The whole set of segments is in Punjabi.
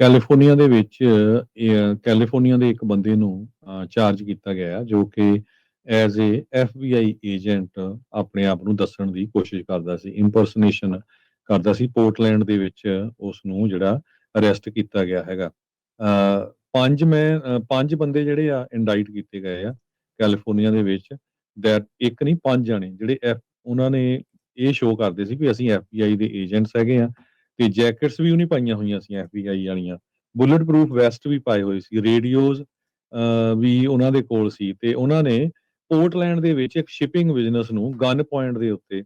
ਕੈਲੀਫੋਰਨੀਆ ਦੇ ਵਿੱਚ ਇਹ ਕੈਲੀਫੋਰਨੀਆ ਦੇ ਇੱਕ ਬੰਦੇ ਨੂੰ ਚਾਰਜ ਕੀਤਾ ਗਿਆ ਜੋ ਕਿ ਐਜ਼ ਏ ਐਫਬੀਆਈ ਏਜੰਟ ਆਪਣੇ ਆਪ ਨੂੰ ਦੱਸਣ ਦੀ ਕੋਸ਼ਿਸ਼ ਕਰਦਾ ਸੀ ਇੰਪਰਸਨੇਸ਼ਨ ਕਰਦਾ ਸੀ ਪੋਰਟਲੈਂਡ ਦੇ ਵਿੱਚ ਉਸ ਨੂੰ ਜਿਹੜਾ ਅਰੈਸਟ ਕੀਤਾ ਗਿਆ ਹੈਗਾ। ਅ, ਪੰਜ ਮੈਂ ਪੰਜ ਬੰਦੇ ਜਿਹੜੇ ਆ ਇੰਡਾਈਟ ਕੀਤੇ ਗਏ ਆ ਕੈਲੀਫੋਰਨੀਆ ਦੇ ਵਿੱਚ ਦੈਟ ਇੱਕ ਨਹੀਂ ਪੰਜ ਜਾਣੇ ਜਿਹੜੇ ਐਫ ਉਹਨਾਂ ਨੇ ਇਹ ਸ਼ੋਅ ਕਰਦੇ ਸੀ ਵੀ ਅਸੀਂ ਐਫਬੀਆਈ ਦੇ ਏਜੰਟਸ ਹੈਗੇ ਆ ਤੇ ਜੈਕਟਸ ਵੀ ਉਹਨੇ ਪਾਈਆਂ ਹੋਈਆਂ ਸੀ ਐਫਬੀਆਈ ਵਾਲੀਆਂ। ਬੁਲਟ ਪ੍ਰੂਫ ਵੈਸਟ ਵੀ ਪਾਏ ਹੋਏ ਸੀ। ਰੇਡੀਓਜ਼ ਵੀ ਉਹਨਾਂ ਦੇ ਕੋਲ ਸੀ। ਤੇ ਉਹਨਾਂ ਨੇ ਪੋਰਟਲੈਂਡ ਦੇ ਵਿੱਚ ਇੱਕ ਸ਼ਿਪਿੰਗ ਬਿਜ਼ਨਸ ਨੂੰ ਗਨ ਪੁਆਇੰਟ ਦੇ ਉੱਤੇ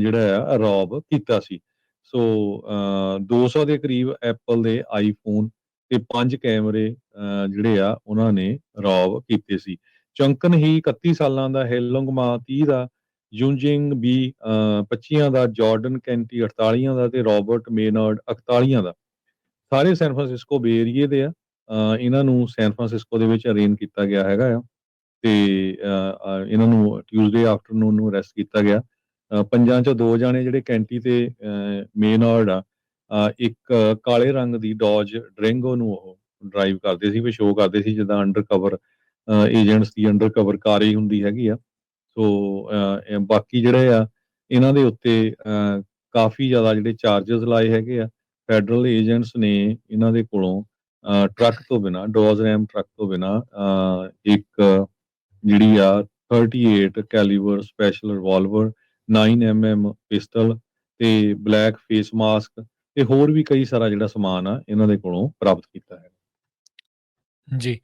ਜਿਹੜਾ ਆ ਰੌਬ ਕੀਤਾ ਸੀ। ਸੋ ਅਹ, 200 ਦੇ ਕਰੀਬ ਐਪਲ ਦੇ ਆਈਫੋਨ ਤੇ ਪੰਜ ਕੈਮਰੇ ਅਹ, ਜਿਹੜੇ ਆ ਉਹਨਾਂ ਨੇ ਰੌਬ ਕੀਤੇ ਸੀ। ਚੰਕਨ ਹੀ 31 ਸਾਲਾਂ ਦਾ ਹੈਲੋਂਗ ਮਾ 30 ਦਾ ਯੂਨਜਿੰਗ ਵੀ ਅਹ, 25 ਦਾ ਜਾਰਡਨ ਕੈਂਟੀ 48 ਦਾ ਤੇ ਰਾਬਰਟ ਮੇਨਰਡ 41 ਦਾ। ਸਾਰੇ ਸੈਨ ਫਰਾਂਸਿਸਕੋ ਬੇ ਏਰੀਏ ਦੇ ਆ। ਇਹਨਾਂ ਨੂੰ ਸੈਨ ਫਰਾਂਸਿਸਕੋ ਦੇ ਵਿੱਚ ਅਰੇਂਜ ਕੀਤਾ ਗਿਆ ਹੈਗਾ ਆ। ਤੇ ਇਹਨਾਂ ਨੂੰ ਟਿਊਜ਼ਡੇ ਆਫਟਰਨੂਨ ਨੂੰ ਅਰੈਸਟ ਕੀਤਾ ਗਿਆ। ਪੰਜਾਂ ਚੋਂ ਦੋ ਜਾਣੇ ਜਿਹੜੇ ਕੈਂਟੀ ਤੇ ਮੇਨਰਡ ਆ ਇੱਕ ਕਾਲੇ ਰੰਗ ਦੀ ਡੌਜ ਡਰੈਂਗੋ ਨੂੰ ਉਹ ਡਰਾਈਵ ਕਰਦੇ ਸੀ ਵੀ ਸ਼ੋਅ ਕਰਦੇ ਸੀ ਜਿੱਦਾਂ ਅੰਡਰ ਕਵਰ ਏਜੰਟਸ ਦੀ ਅੰਡਰ ਕਵਰ ਕਾਰ ਹੀ ਹੁੰਦੀ ਹੈਗੀ ਆ। ਸੋ ਬਾਕੀ ਜਿਹੜੇ ਆ ਇਹਨਾਂ ਦੇ ਉੱਤੇ ਕਾਫੀ ਜ਼ਿਆਦਾ ਜਿਹੜੇ ਚਾਰजेस ਲਾਏ ਹੈਗੇ ਆ ਫੈਡਰਲ ਏਜੰਟਸ ਨੇ ਇਹਨਾਂ ਦੇ ਕੋਲੋਂ ਅਹ, ਟਰੱਕ ਤੋਂ ਬਿਨਾ ਡੋਜ਼ ਰੈਮ ਟਰੱਕ ਤੋਂ ਬਿਨਾ ਇੱਕ ਜਿਹੜੀ ਆ 38 caliber special revolver 9mm pistol ਤੇ ਬਲੈਕ ਫੇਸ ਮਾਸਕ ਤੇ ਹੋਰ ਵੀ ਕਈ ਸਾਰਾ ਜਿਹੜਾ ਸਮਾਨ ਆ ਇਹਨਾਂ ਦੇ ਕੋਲੋਂ ਪ੍ਰਾਪਤ ਕੀਤਾ ਹੈ। ਜੀ।